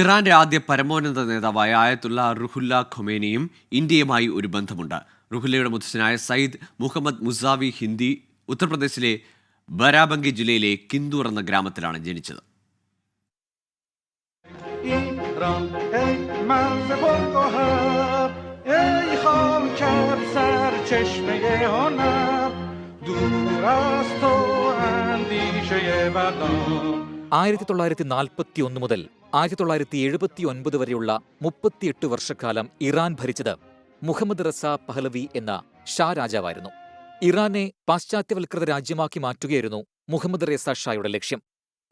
ഇറാന്റെ ആദ്യ പരമോന്നത നേതാവായ ആയത്തുള്ള റുഹുല്ല ഖൊമേനിയും ഇന്ത്യയുമായി ഒരു ബന്ധമുണ്ട്. റുഹുല്ലയുടെ മുത്തച്ഛനായ സയ്യിദ് മുഹമ്മദ് മുസാവി ഹിന്ദി ഉത്തർപ്രദേശിലെ ബരാബങ്കി ജില്ലയിലെ കിന്ദൂർ എന്ന ഗ്രാമത്തിലാണ് ജനിച്ചത്. ആയിരത്തി തൊള്ളായിരത്തി നാൽപ്പത്തി ഒന്ന് മുതൽ ആയിരത്തി തൊള്ളായിരത്തി എഴുപത്തി ഒൻപത് വരെയുള്ള മുപ്പത്തിയെട്ട് വർഷക്കാലം ഇറാൻ ഭരിച്ചത് മുഹമ്മദ് റസ പഹ്ലവി എന്ന ഷാ രാജാവായിരുന്നു. ഇറാനെ പാശ്ചാത്യവൽകൃത രാജ്യമാക്കി മാറ്റുകയായിരുന്നു മുഹമ്മദ് റസ ഷായുടെ ലക്ഷ്യം.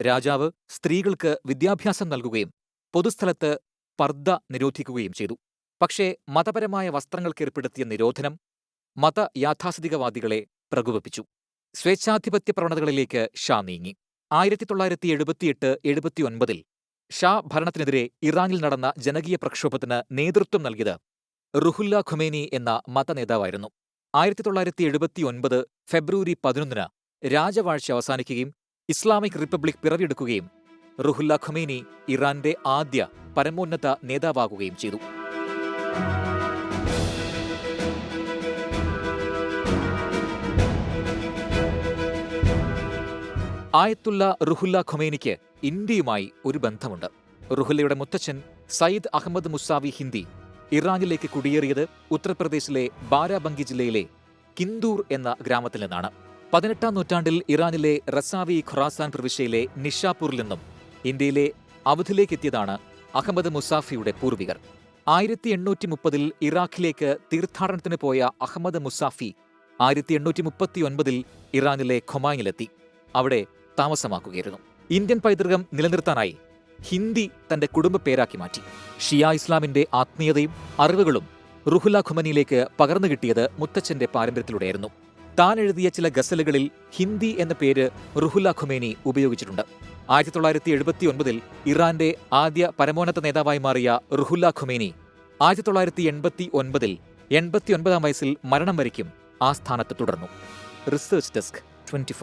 രാജാവ് സ്ത്രീകൾക്ക് വിദ്യാഭ്യാസം നൽകുകയും പൊതുസ്ഥലത്ത് പർദ്ദ നിരോധിക്കുകയും ചെയ്തു. പക്ഷേ മതപരമായ വസ്ത്രങ്ങൾക്കേർപ്പെടുത്തിയ നിരോധനം മത യാഥാസ്ഥിതികവാദികളെ പ്രകോപിപ്പിച്ചു. സ്വേച്ഛാധിപത്യ പ്രവണതകളിലേക്ക് ഷാ നീങ്ങി. ആയിരത്തി തൊള്ളായിരത്തി എഴുപത്തിയെട്ട് എഴുപത്തിയൊൻപതിൽ ഷാ ഭരണത്തിനെതിരെ ഇറാനിൽ നടന്ന ജനകീയ പ്രക്ഷോഭത്തിന് നേതൃത്വം നൽകിയത് റുഹുല്ല ഖുമേനി എന്ന മതനേതാവായിരുന്നു. ആയിരത്തി തൊള്ളായിരത്തി എഴുപത്തിയൊൻപത് ഫെബ്രുവരി പതിനൊന്നിന് രാജവാഴ്ച അവസാനിക്കുകയും ഇസ്ലാമിക് റിപ്പബ്ലിക് പിറവിയെടുക്കുകയും റുഹുല്ല ഖുമേനി ഇറാന്റെ ആദ്യ പരമോന്നത നേതാവാകുകയും ചെയ്തു. ആയത്തുള്ള റുഹുല്ല ഖൊമേനിക്ക് ഇന്ത്യയുമായി ഒരു ബന്ധമുണ്ട്. റുഹുല്ലയുടെ മുത്തച്ഛൻ സയ്യിദ് അഹമ്മദ് മുസാവി ഹിന്ദി ഇറാനിലേക്ക് കുടിയേറിയത് ഉത്തർപ്രദേശിലെ ബാരാബങ്കി ജില്ലയിലെ കിന്ദൂർ എന്ന ഗ്രാമത്തിൽ നിന്നാണ്. പതിനെട്ടാം നൂറ്റാണ്ടിൽ ഇറാനിലെ റസാവി ഖുറാസാൻ പ്രവിശ്യയിലെ നിഷാപൂരിൽ നിന്നും ഇന്ത്യയിലെ അവധിലേക്കെത്തിയതാണ് അഹമ്മദ് മുസാഫിയുടെ പൂർവികർ. ആയിരത്തി എണ്ണൂറ്റി മുപ്പതിൽ ഇറാഖിലേക്ക് തീർത്ഥാടനത്തിന് പോയ അഹമ്മദ് മുസാഫി ആയിരത്തി എണ്ണൂറ്റി മുപ്പത്തി ഒൻപതിൽ ഇറാനിലെ ഖൊമാനിലെത്തി. അവിടെ താമസമാക്കുകയായിരുന്നു. ഇന്ത്യൻ പൈതൃകം നിലനിർത്താനായി ഹിന്ദി തന്റെ കുടുംബ പേരാക്കി മാറ്റി. ഷിയ ഇസ്ലാമിന്റെ ആത്മീയതയും അറിവുകളും റുഹുല ഖുമനിയിലേക്ക് പകർന്നു കിട്ടിയത് മുത്തച്ഛന്റെ പാരമ്പര്യത്തിലൂടെയായിരുന്നു. താൻ എഴുതിയ ചില ഗസലുകളിൽ ഹിന്ദി എന്ന പേര് റുഹുല ഖുമേനി ഉപയോഗിച്ചിട്ടുണ്ട്. ആയിരത്തി തൊള്ളായിരത്തി എഴുപത്തി ഒൻപതിൽ ഇറാന്റെ ആദ്യ പരമോന്നത നേതാവായി മാറിയ റുഹുല്ല ഖുമേനി ആയിരത്തി തൊള്ളായിരത്തി എൺപത്തി ഒൻപതിൽ എൺപത്തി ഒൻപതാം വയസ്സിൽ മരണം വരയ്ക്കും ആ സ്ഥാനത്ത് തുടർന്നു. Research desk twenty